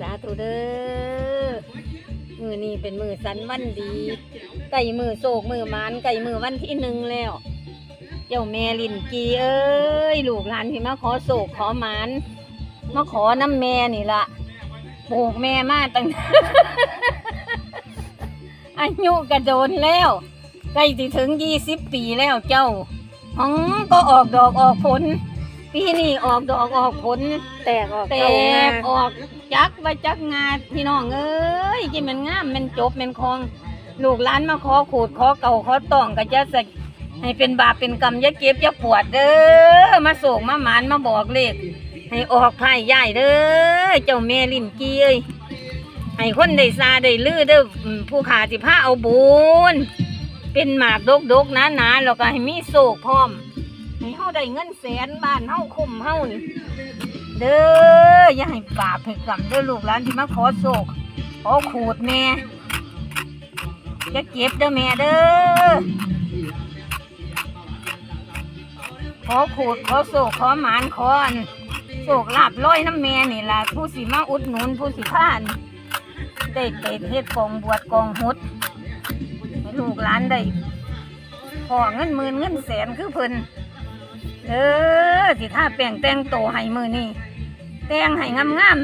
สาธุเด้อ มือนี้เป็นมือสันวันดี ไก่มือโศกมือมานไก่มือวันที่หนึ่งแล้ว เจ้าแม่ลินกีเอ้ย ลูกหลานที่มาขอโศกขอมานมาขอน้ำแม่นี่ละปลูกแม่มาตั้งอายุกระโดนแล้วใกล้จะถึงยี่สิบปีแล้วเจ้าอ๋อก็ออกดอกออกผล ปีนี้ออกดอกออกผล แตกออกแตเจ้างากออกจักว่าจักงาพี่น้องเอ้ยที่มันงามมันจบมันคองลูกหลานมาขอขูดขอเก่าขอต้องก็จะสะให้เป็นบาปเป็นกรรมอย่าเก็บอย่าปวดเด้อมาโศกมาหมานมาบอกเลขให้ออกไพ่ใหญ่เด้อเจ้าแม่ลินกี้เอ้ยให้คนได้ซาได้ลือเด้ออืมผู้ขาสิพาเอาบุญเป็นหมากดกดกๆหนาหนาๆแล้วก็ให้มีโศกพร้อม ให้เฮาได้เงินแสนบ้านเฮาคุ้มเฮานี่เด้ออย่าให้บาปให้กรรมเด้อลูกหลานที่มาขอโศกขอขูดแม่จะเก็บเด้อแม่เด้อขอขูดขอโศกขอหมานขออันโศกลาบร้อยน้ำแม่นี่ล่ะผู้สิมาอุดหนุนผู้สิพานได้ไปเฮ็ดกองบวชกองหุดลูกหลานได้ขอเงินหมื่นเงินแสนคือเพิ่น เออสิท่าแป้งแต่งโตให้มือนี่แต่งให้งามงาม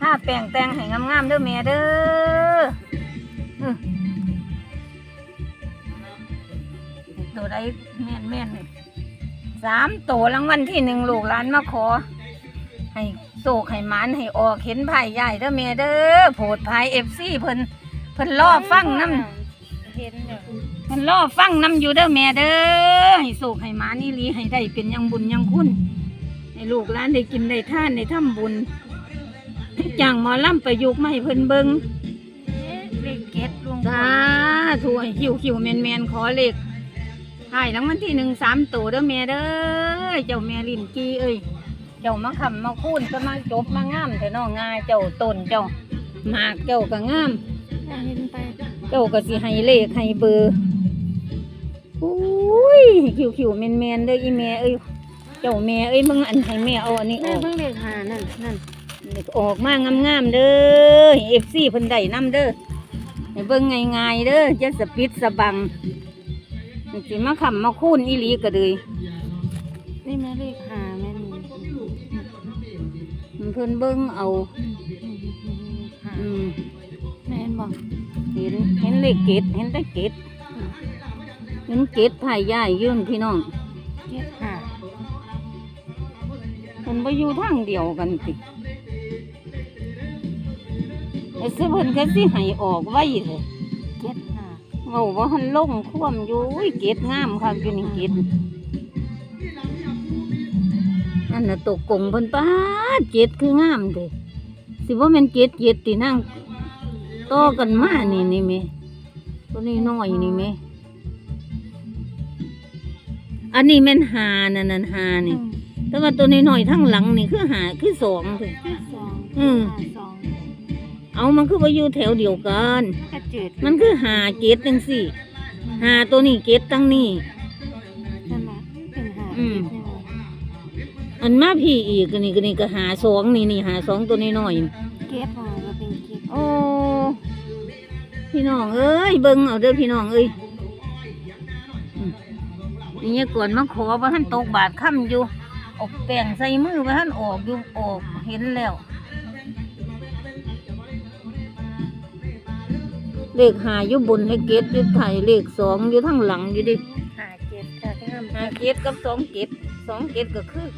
ท่าแป้งแต่งให้งามงามเด้อแม่เด้อตัวใดแม่นแม่นๆนี่สามโตวรางวัลที่หนึ่งลูกหลานมาขอ ให้โศกให้หมานให้ออกเห็นไผ่ใหญ่เด้อแม่เด้อโผดไผ่เอฟซีเพิ่นเพิ่นล่อฟังน้ำเห็นอยู่ มันรอฟังนำอยู่เด้อแม่เด้อให้สุขให้หมานี่ลีให้ได้เป็นอยังบุญอยังคุณให้ลูกหลานได้กินได้ท่านได้ทำบุญจ้างหมอลำประยุกต์มาให้เพิ่นเบิงเลขเก็ดลงสาธุให้คิวคิวแมนแมนขอเลขให้รางวัลที่หนึ่งสามตัวเด้อแม่เด้อเจ้าแม่ลินกีเอ้ยเจ้ามาคำมาคูนจะมาจบมางามแต่น้องงาเจ้าต้นเจ้าหมากเจ้าก็งามเห็นไปเจ้าก็สิให้เลขให้เบอร์ อุ้ยคิวคิวๆแมนแมนๆเด้ออีแม่เอ้ยเจ้าแม่เอ้ยมึงอันให้แม่เอาอันนี้อแม่อกเพิ่งเลขหานั่นนั่นออกมางามๆเด้อเอฟซีเพิ่นได้นํเด้อให้เบิ่งง่ายๆเด้อจะสปิดสะบังสิมาคำมาคูนอีหลีก็เลยนี่แม่เลขหาแม่นี่เพิ่นเบิ่งเอาหาอืมแม่นบอกเห็นเห็นเลขเกตเห็นแต่เกต เห็นเกตไผ่ใหญ่ยื่นพี่น้องเก็ดหามันไปอยู่ทางเดียวกันสิไอ้เสเพิ่นแค่สิให้ออกไว้เลยเก็ดหาเว้าว่าหันลงคว่ำอยู่อุ้ยเกตงามค่ะอยู่นี่เกตอันน่ะตกกงเพิ่นป้าดเกตคืองามเด้สิว่าแม่นเกตเกตตินั่งต่อกันมานี่นี่แม่ตัวนี้น้อยนี่แม่ อันนี้แม่นหานั่นนั่นหานี่ แต่ว่าตัวน้อยๆทั้งหลังนี่คือหาคือสองเลยที่สองอืมหาสองเอามันคือไปอยู่แถวเดียวกัน กระจืดมันคือหาเกตจังสี่ หาตัวนี้เกตตั้งนี่ใช่ไหมเป็นหาอืมเก็ดใช่ไหมอันมาพี่อีกก็นี่ก็นี่ก็หาสองนี่นี่หาสองตัวน้อยๆนี่เก็ดมาก็เป็นเก็ดโอ้พี่น้องเอ้ยเบิ่งเอาเด้อพี่น้องเอ้ยอืม นี่ก่อนมาขอว่าท่านตกบาทค่ำอยู่เออกแป้งใส่มือว่าท่านออกอยู่ออกเห็นแล้วเลขหาอยู่บนเลขเกตอยู่ไทยเลขสองอยู่ทั้งหลังอยู่ดิหาเก็ดค่ะงามหาเกตกับสองเกตสองเกตก็คือ